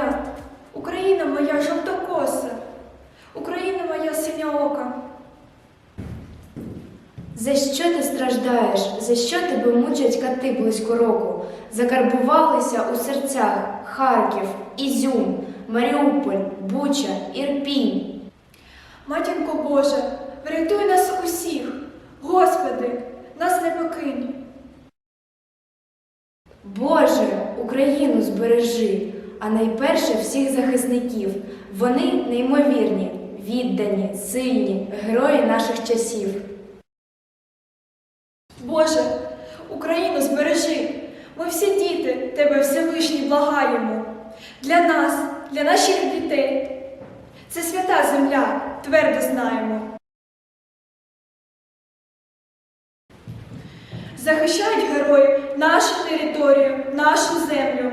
моя, Україна моя жовтокоса, Україна моя синьоока. За що ти страждаєш? За що тебе мучать кати близько року? Закарбувалися у серцях Харків, Ізюм, Маріуполь, Буча, Ірпінь. Матінко Божа, врятуй нас усіх, Господи, нас не покинь. Боже, Україну збережи, а найперше всіх захисників. Вони неймовірні, віддані, сильні, герої наших часів. Боже, Україну збережи. Ми всі діти Тебе Всевишній благаємо. Для нас, для наших дітей. Це свята земля, твердо знаємо. Захищають герої нашу територію, нашу землю.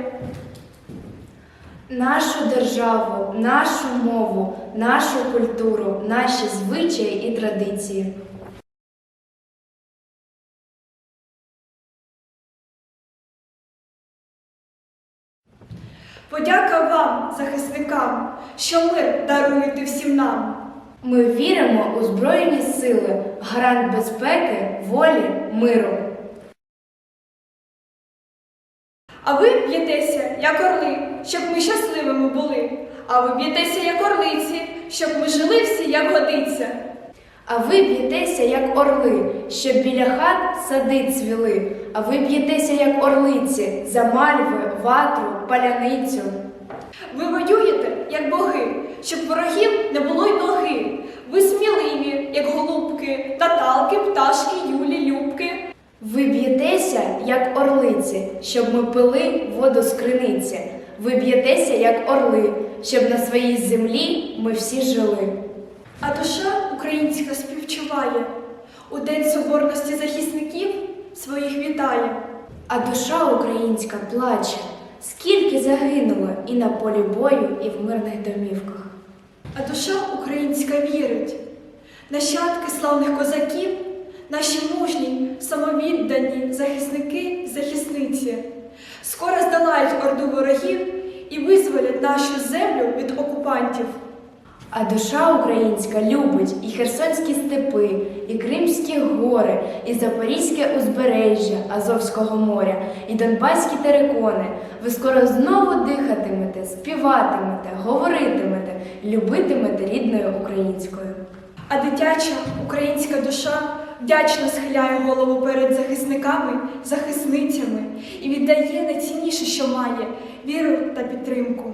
Нашу державу, нашу мову, нашу культуру, наші звичаї і традиції. Подяка вам, захисникам, що мир даруєте всім нам. Ми віримо у Збройні сили, гарант безпеки, волі, миру. А ви б'єтеся, як орли, щоб ми щасливими були. А ви б'єтеся, як орлиці, щоб ми жили всі, як годиться. А ви б'єтеся, як орли, щоб біля хат сади цвіли. А ви б'єтеся, як орлиці, за мальви, ватру, паляницю. Ви воюєте, як боги, щоб ворогів не було й ноги. Ви сміливі, як голубки, наталки, пташки, юлі, любки. Ви б'єтеся, як орлиці, щоб ми пили воду з криниці. Ви б'єтеся, як орли, щоб на своїй землі ми всі жили. А душа українська співчуває. У День Соборності захисників своїх вітає. А душа українська плаче, скільки загинуло і на полі бою, і в мирних домівках. А душа українська вірить. Нащадки славних козаків, наші мужні, самовіддані захисники, захисниці, скоро здолають орду ворогів і визволять нашу землю від окупантів. А душа українська любить і херсонські степи, і Кримські гори, і Запорізьке узбережжя Азовського моря, і Донбаські терикони. Ви скоро знову дихатимете, співатимете, говоритимете, любитимете рідною українською. А дитяча українська душа вдячно схиляє голову перед захисниками, захисницями і віддає найцінніше, що має віру та підтримку.